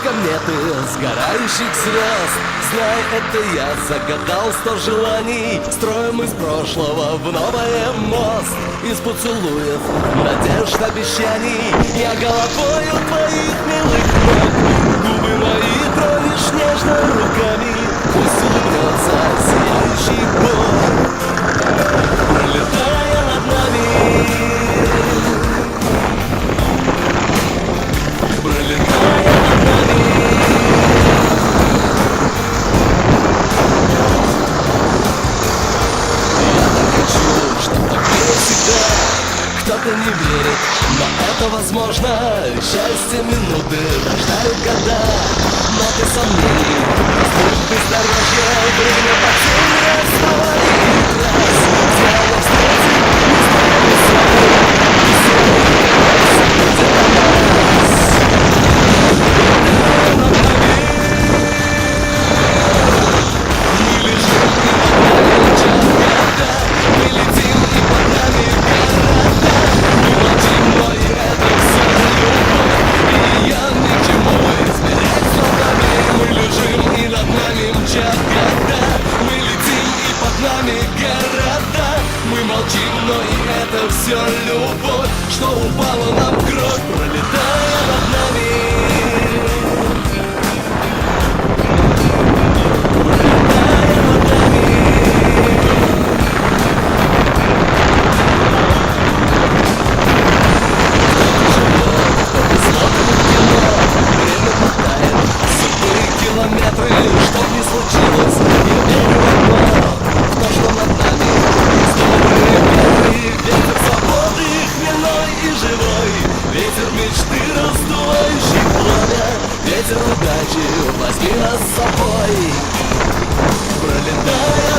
кометы сгорающих звезд. Знай, это я загадал сто желаний. Строим из прошлого в новое мост. Из поцелуев, надежд, обещаний. Я головою твоих милых ног. Губы мои тронешь нежно руками. Пусть улыбнется сияющий Кто-то не верит, но это возможно. Счастье минуты. Рождают года. Но ты сомнений, путь бездорожья Время молчим, но и это все любовь Что упала нам в кровь, пролетая над нами мечты, раздувающий пламя. Ветер удачи, возьми нас с собой. Пролетая